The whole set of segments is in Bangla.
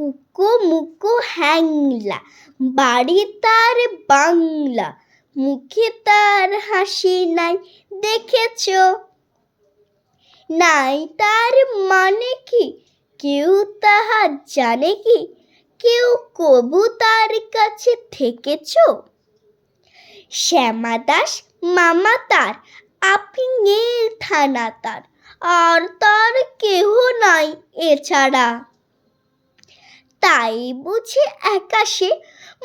ফুকো মুকো হ্যাংলা, বাড়ি তার বাংলা, মুখে তার হাসি নাই, দেখেছ? নাই তার মানে কি? কেউ তাহা জানে কি? কেউ কবু তার কাছে থেকেছ? শ্যামা দাস, মামা তার আপিঙের থানা তার, আর তার কেহ নাই এছাড়া। তাই বুঝি একাশে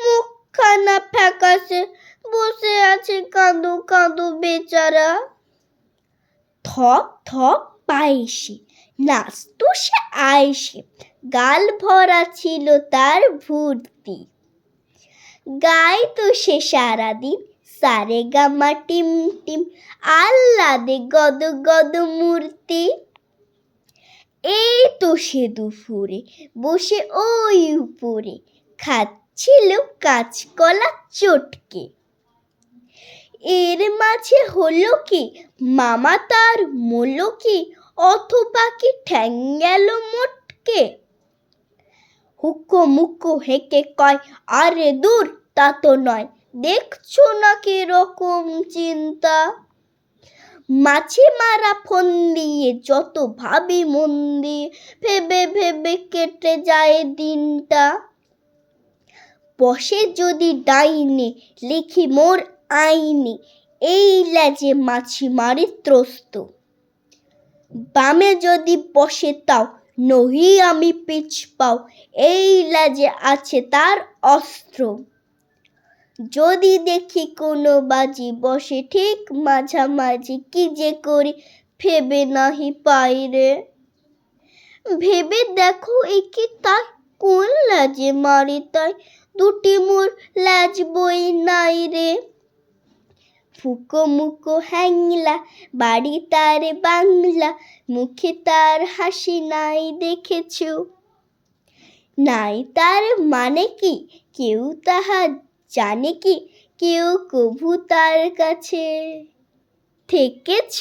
মুখখানা ফ্যাকাশে বসে আছে কাঁদো কাঁদো বেচারা। থক থক পায়েসে নাচতো সে আয়েসে, গাল ভরা ছিল তার ভর্তি। গাইতো সে সারাদিন সারে গামা টিম টিম আল্লাদে গদ গদ মূর্তি। এই তো সে দুপুরে বসে ওই উপরে খাচ্ছিল কাঁচকলা চটকে। এর মাঝে হলো কি, মামা তার মূল্য কি, অথবা কি ঠ্যাং গেল মোটকে? হুক্কো মুক্কো হেঁকে কয়, আরে দূর, তা তো নয়, দেখছ না রকম চিন্তা? মাছি মারা ফোন দিয়ে যত ভাবি মন দিয়ে ভেবে ভেবে কেটে যায় দিনটা। বসে যদি ডাইনে লিখি মোর আইনে, এই ল্যাজে মাছি মারি ত্রস্ত। বামে যদি বসে তাও নহি আমি পিছ পাও, এই ল্যাজে আছে তার অস্ত্র। যদি দেখি কোনো বাজি বসে, ঠিক মাঝামাঝি কি যে করি ভেবে নাহি পাই রে। ভেবে দেখো একে তাই? কোন লাজে মারি তাই? দুটি মোর লাজ বই নাই রে। ফুকো মুকো হ্যাংলা, বাড়ি তার বাংলা, মুখে তার হাসি নাই দেখেছ। নাই তার মানে কি? কেউ তাহা জানে কি কেউ কভু তার কাছে থেকেছ?